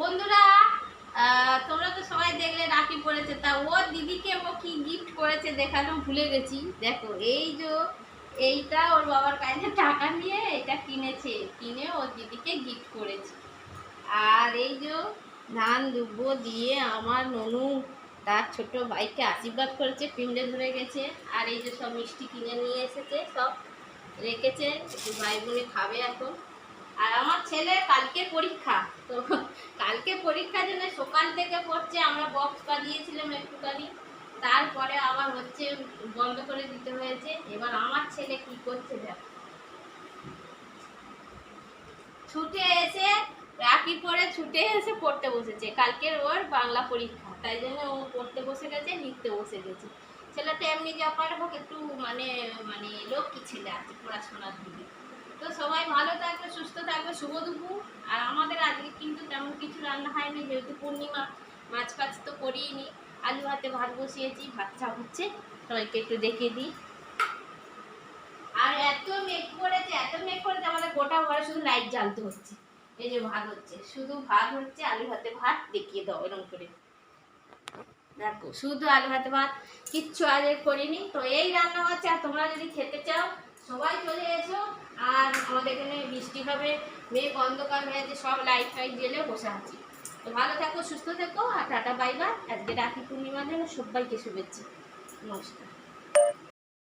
বন্ধুরা তোমরা তো সবাই দেখলে রাখি পড়েছে, তা ওর দিদিকে ও কি গিফট করেছে দেখানো ভুলে গেছি। দেখো, এই যে এইটা ওর বাবার কাছে টাকা নিয়ে এটা কিনেছে, কিনে ওর দিদিকে গিফট করেছে। আর এই যে ধান দুব্বো দিয়ে আমার ননু তার ছোট ভাইকে আশীর্বাদ করেছে, পিণ্ডে ধরে গেছে। আর এই যে সব মিষ্টি কিনে নিয়ে এসেছে, সব রেখেছে ভাই বোনে খাবে এখন। ছেলে, কালকে পরীক্ষা। তো কালকে পরীক্ষার জন্য সকাল থেকে পড়ছে আমরা বক্স বাজিয়েছিলাম একটুখানি। তারপরে আবার হচ্ছে বন্ধ করে দিতে হয়েছে। এবার আমার ছেলে কি করছে দেখ। ছুটে এসে, রাখি পরে ছুটে এসে পড়তে বসেছে। কালকের ওর বাংলা পরীক্ষা। তাই জন্য ও পড়তে বসে গেছে, লিখতে বসে গেছে। ছেলেটা এমনি যা পারে হোক একটু মানে মানে লক্ষ্মী ছেলে আছে পড়াশোনার দিকে? তো সবাই ভালো থাকবে, সুস্থ থাকবে, শুভ দুপুর। আর আমাদের আজকে কিন্তু তেমন কিছু রান্না হয়নি, যেহেতু পূর্ণিমা মাছ ফাছ তো করিনি। আলু ভাতে ভাত বসিয়েছি, ভাত হচ্ছে। সবাইকে একটু দেখিয়ে দিই। আর এত মেঘ করেছে, এত মেঘ করেছে, আমাদের গোটা ঘরে শুধু লাইট জ্বালতে হচ্ছে। এই যে ভাত হচ্ছে, শুধু ভাত হচ্ছে, আলু ভাতে ভাত দেখিয়ে দাও এরকম করে। দেখো, শুধু আলু ভাতে ভাত, কিচ্ছু এর করিনি। তো এই রান্না হচ্ছে, আর তোমরা যদি খেতে চাও, সবাই চলে এসো। আমাদের এখানে বৃষ্টি হবে, মেঘ অন্ধকার হয়ে আছে, সব লাইট ফাইট জেলে বসে আছি। তো ভালো থাকো, সুস্থ থেকো, আর টাটা বাইবার বাই আজকে রাখি পূর্ণিমা সবাইকে শুভেচ্ছা। নমস্কার।